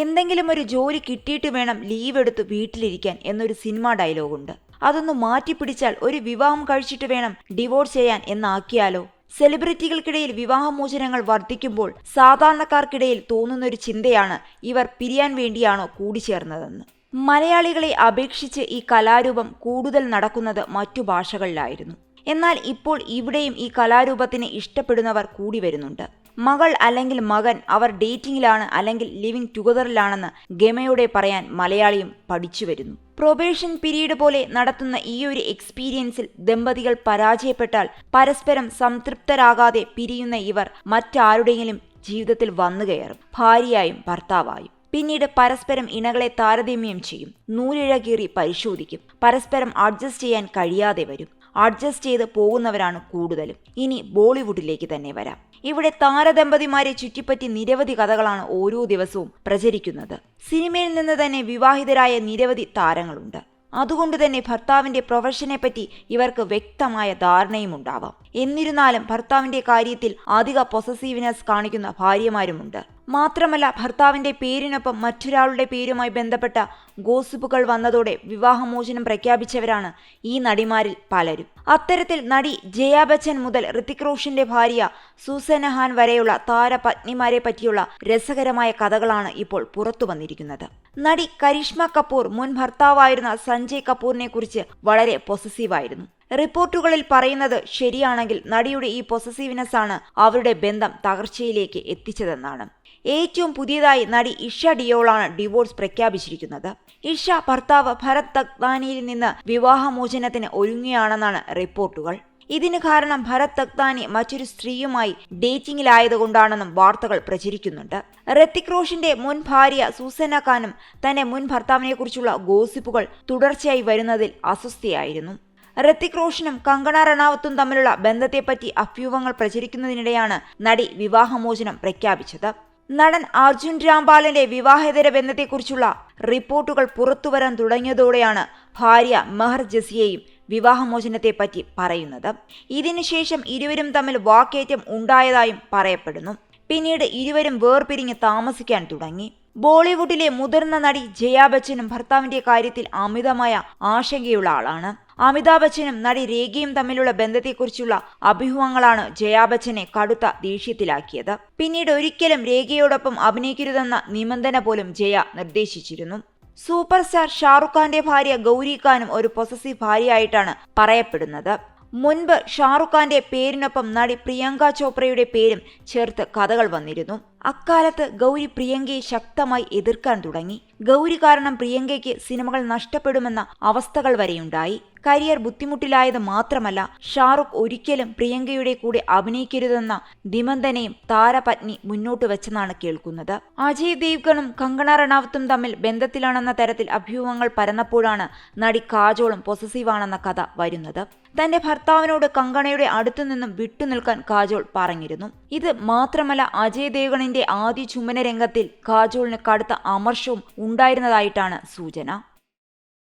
എന്തെങ്കിലും ഒരു ജോലി കിട്ടിയിട്ട് വേണം ലീവ് എടുത്ത് വീട്ടിലിരിക്കാൻ എന്നൊരു സിനിമാ ഡയലോഗുണ്ട് അതൊന്ന് മാറ്റിപ്പിടിച്ചാൽ ഒരു വിവാഹം കഴിച്ചിട്ട് വേണം ഡിവോഴ്സ് ചെയ്യാൻ എന്നാക്കിയാലോ? സെലിബ്രിറ്റികൾക്കിടയിൽ വിവാഹമോചനങ്ങൾ വർദ്ധിക്കുമ്പോൾ സാധാരണക്കാർക്കിടയിൽ തോന്നുന്ന ഒരു ചിന്തയാണ് ഇവർ പിരിയാൻ വേണ്ടിയാണോ കൂടിച്ചേർന്നതെന്ന്. മലയാളികളെ അപേക്ഷിച്ച് ഈ കലാരൂപം കൂടുതൽ നടക്കുന്നത് മറ്റു ഭാഷകളിലായിരുന്നു. എന്നാൽ ഇപ്പോൾ ഇവിടെയും ഈ കലാരൂപത്തിന് ഇഷ്ടപ്പെടുന്നവർ കൂടി വരുന്നുണ്ട്. മകൾ അല്ലെങ്കിൽ മകൻ അവർ ഡേറ്റിംഗിലാണ് അല്ലെങ്കിൽ ലിവിംഗ് ടുഗദറിലാണെന്ന് ഗമയോടെ പറയാൻ മലയാളിയും പഠിച്ചു വരുന്നു. പ്രൊബേഷൻ പീരീഡ് പോലെ നടത്തുന്ന ഈ ഒരു എക്സ്പീരിയൻസിൽ ദമ്പതികൾ പരാജയപ്പെട്ടാൽ പരസ്പരം സംതൃപ്തരാകാതെ പിരിയുന്ന ഇവർ മറ്റാരുടെയെങ്കിലും ജീവിതത്തിൽ വന്നു കയറും. ഭാര്യയായും ഭർത്താവായും. പിന്നീട് പരസ്പരം ഇണകളെ താരതമ്യം ചെയ്യും. നൂലിഴ കീറി പരിശോധിക്കും. പരസ്പരം അഡ്ജസ്റ്റ് ചെയ്യാൻ കഴിയാതെ വരും. അഡ്ജസ്റ്റ് ചെയ്ത് പോകുന്നവരാണ് കൂടുതലും. ഇനി ബോളിവുഡിലേക്ക് തന്നെ വരാം. ഇവിടെ താരദമ്പതിമാരെ ചുറ്റിപ്പറ്റി നിരവധി കഥകളാണ് ഓരോ ദിവസവും പ്രചരിക്കുന്നത്. സിനിമയിൽ നിന്ന് തന്നെ വിവാഹിതരായ നിരവധി താരങ്ങളുണ്ട്. അതുകൊണ്ട് തന്നെ ഭർത്താവിന്റെ പ്രൊഫഷനെ പറ്റി ഇവർക്ക് വ്യക്തമായ ധാരണയും ഉണ്ടാവാം. എന്നിരുന്നാലും ഭർത്താവിന്റെ കാര്യത്തിൽ അധിക പൊസസീവ്നെസ് കാണിക്കുന്ന ഭാര്യമാരുമുണ്ട്. മാത്രമല്ല ഭർത്താവിന്റെ പേരിനൊപ്പം മറ്റൊരാളുടെ പേരുമായി ബന്ധപ്പെട്ട ഗോസിപ്പുകൾ വന്നതോടെ വിവാഹമോചനം പ്രഖ്യാപിച്ചവരാണ് ഈ നടിമാരിൽ പലരും. അത്തരത്തിൽ നടി ജയാ ബച്ചൻ മുതൽ ഋതിക് റോഷന്റെ ഭാര്യ സൂസനഹാൻ വരെയുള്ള താരപത്നിമാരെ പറ്റിയുള്ള രസകരമായ കഥകളാണ് ഇപ്പോൾ പുറത്തു വന്നിരിക്കുന്നത്. നടി കരിഷ്മ കപൂർ മുൻ ഭർത്താവായിരുന്ന സഞ്ജയ് കപൂറിനെ കുറിച്ച് വളരെ പൊസസീവായിരുന്നു റിപ്പോർട്ടുകളിൽ പറയുന്നത് ശരിയാണെങ്കിൽ നടിയുടെ ഈ പൊസസീവ്നെസ് ആണ് അവരുടെ ബന്ധം തകർച്ചയിലേക്ക് എത്തിച്ചതെന്നാണ്. ഏറ്റവും പുതിയതായി നടി ഇഷ ഡിയോളാണ് ഡിവോഴ്സ് പ്രഖ്യാപിച്ചിരിക്കുന്നത്. ഇഷ ഭർത്താവ് ഭരത് തക്താനിയിൽ നിന്ന് വിവാഹമോചനത്തിന് ഒരുങ്ങുകയാണെന്നാണ് റിപ്പോർട്ടുകൾ. ഇതിന് കാരണം ഭരത് തക്താനി മറ്റൊരു സ്ത്രീയുമായി ഡേറ്റിംഗിലായതുകൊണ്ടാണെന്നും വാർത്തകൾ പ്രചരിക്കുന്നുണ്ട്. ഋത്തിക് റോഷന്റെ മുൻ ഭാര്യ സൂസന ഖാനും തന്റെ മുൻ ഭർത്താവിനെക്കുറിച്ചുള്ള ഗോസിപ്പുകൾ തുടർച്ചയായി വരുന്നതിൽ അസ്വസ്ഥയായിരുന്നു. ഋത്തിക് റോഷനും കങ്കണ റണാവത്തും തമ്മിലുള്ള ബന്ധത്തെപ്പറ്റി അഭ്യൂഹങ്ങൾ പ്രചരിക്കുന്നതിനിടെയാണ് നടി വിവാഹമോചനം പ്രഖ്യാപിച്ചത്. നടൻ അർജുൻ രാംപാലിന്റെ വിവാഹേതര ബന്ധത്തെക്കുറിച്ചുള്ള റിപ്പോർട്ടുകൾ പുറത്തുവരാൻ തുടങ്ങിയതോടെയാണ് ഭാര്യ മെഹർ ജസിയെയും വിവാഹമോചനത്തെപ്പറ്റി പറയുന്നത്. ഇതിനുശേഷം ഇരുവരും തമ്മിൽ വാക്കേറ്റം ഉണ്ടായതായും പറയപ്പെടുന്നു. പിന്നീട് ഇരുവരും വേർപിരിഞ്ഞ് താമസിക്കാൻ തുടങ്ങി. ബോളിവുഡിലെ മുതിർന്ന നടി ജയാ ബച്ചനും ഭർത്താവിന്റെ കാര്യത്തിൽ അമിതമായ ആശങ്കയുള്ള ആളാണ്. അമിതാഭ് ബച്ചനും നടി രേഖയും തമ്മിലുള്ള ബന്ധത്തെക്കുറിച്ചുള്ള അഭ്യൂഹങ്ങളാണ് ജയാ ബച്ചനെ കടുത്ത ദേഷ്യത്തിലാക്കിയത്. പിന്നീട് ഒരിക്കലും രേഖയോടൊപ്പം അഭിനയിക്കരുതെന്ന നിബന്ധന പോലും ജയ നിർദ്ദേശിച്ചിരുന്നു. സൂപ്പർ സ്റ്റാർ ഷാറുഖ് ഖാന്റെ ഭാര്യ ഗൗരി ഖാനും ഒരു പൊസസീവ് ഭാര്യയായിട്ടാണ് പറയപ്പെടുന്നത്. മുൻപ് ഷാറുഖ് ഖാന്റെ പേരിനൊപ്പം നടി പ്രിയങ്ക ചോപ്രയുടെ പേരും ചേർത്ത് കഥകൾ വന്നിരുന്നു. അക്കാലത്ത് ഗൗരി പ്രിയങ്കയെ ശക്തമായി എതിർക്കാൻ തുടങ്ങി. ഗൗരി കാരണം പ്രിയങ്കയ്ക്ക് സിനിമകൾ നഷ്ടപ്പെടുമെന്ന അവസ്ഥകൾ വരെയുണ്ടായി. കരിയർ ബുദ്ധിമുട്ടിലായത് മാത്രമല്ല ഷാറുഖ് ഒരിക്കലും പ്രിയങ്കയുടെ കൂടെ അഭിനയിക്കരുതെന്ന ദിമന്തനെയും താരപത്നി മുന്നോട്ട് വെച്ചെന്നാണ് കേൾക്കുന്നത്. അജയ് ദേവ്ഗണും കങ്കണ റണാവത്തും തമ്മിൽ ബന്ധത്തിലാണെന്ന തരത്തിൽ അഭ്യൂഹങ്ങൾ പരന്നപ്പോഴാണ് നടി കാജോളും പൊസസീവാണെന്ന കഥ വരുന്നത്. തന്റെ ഭർത്താവിനോട് കങ്കണയുടെ അടുത്തു നിന്നും വിട്ടുനിൽക്കാൻ കാജോൾ പറഞ്ഞിരുന്നു. ഇത് മാത്രമല്ല അജയ് ദേവ്ഗണിന്റെ ആദ്യ ചുമന രംഗത്തിൽ കാജോളിന് കടുത്ത അമർഷവും ഉണ്ടായിരുന്നതായിട്ടാണ് സൂചന.